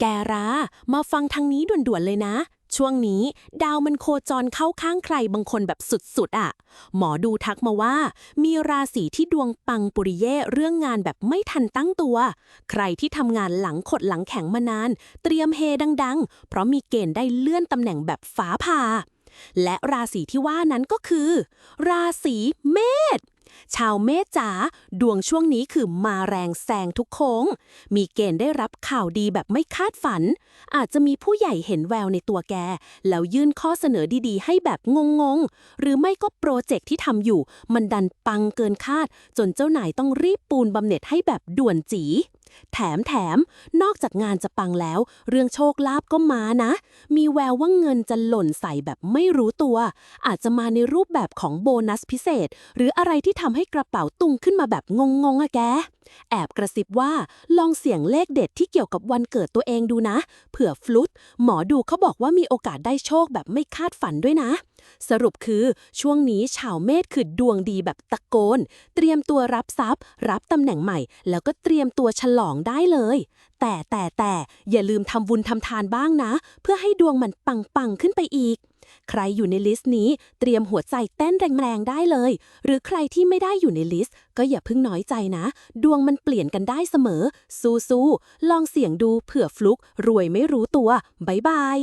แกรามาฟังทางนี้ด่วนๆเลยนะ ช่วงนี้ ดาวมันโคจรเข้าข้างใครบางคนแบบสุดๆอะ่ะ หมอดูทักมาว่า มีราศีที่ดวงปังปุริเย่เรื่องงานแบบไม่ทันตั้งตัว ใครที่ทำงานหลังขดหลังแข็งมานาน เตรียมเฮดังๆ เพราะมีเกณฑ์ได้เลื่อนตำแหน่งแบบฟ้าผ่าและราศีที่ว่านั้นก็คือ ราศีเมษ ชาวเมษจ๋าดวงช่วงนี้คือมาแรงแซงทุกโค้ง มีเกณฑ์ได้รับข่าวดีแบบไม่คาดฝัน อาจจะมีผู้ใหญ่เห็นแววในตัวแก แล้วยื่นข้อเสนอดีๆ ให้แบบงงๆ หรือไม่ก็โปรเจกต์ที่ทำอยู่ มันดันปังเกินคาด จนเจ้านายต้องรีบปูนบำเหน็จให้แบบด่วนจี แถมแถมนอกจากงานจะปังแล้ว เรื่องโชคลาภก็มานะ มีแววว่าเงินจะหล่นใส่แบบไม่รู้ตัว อาจจะมาในรูปแบบของโบนัสพิเศษ หรืออะไรที่ทำให้กระเป๋าตุงขึ้นมาแบบงงๆอะแก แอบกระซิบว่าลองเสี่ยงเลขเด็ดที่เกี่ยวกับวันเกิดตัวเองดูนะ เผื่อฟลุตหมอดูเขาบอกว่ามีโอกาสได้โชคแบบไม่คาดฝันด้วยนะ สรุปคือช่วงนี้ชาวเมษคือดวงดีแบบตะโกน เตรียมตัวรับทรัพย์ รับตำแหน่งใหม่ แล้วก็เตรียมตัวฉลองได้เลย แต่แต่แต่อย่าลืมทำบุญทำทานบ้างนะ เพื่อให้ดวงมันปังๆขึ้นไปอีก ใครอยู่ในลิสต์นี้เตรียมหัวใจเต้นแรงๆได้เลย หรือใครที่ไม่ได้อยู่ในลิสต์ ก็อย่าเพิ่งน้อยใจนะ ดวงมันเปลี่ยนกันได้เสมอ สู้ๆลองเสี่ยงดูเผื่อฟลุก รวยไม่รู้ตัวบ๊ายบาย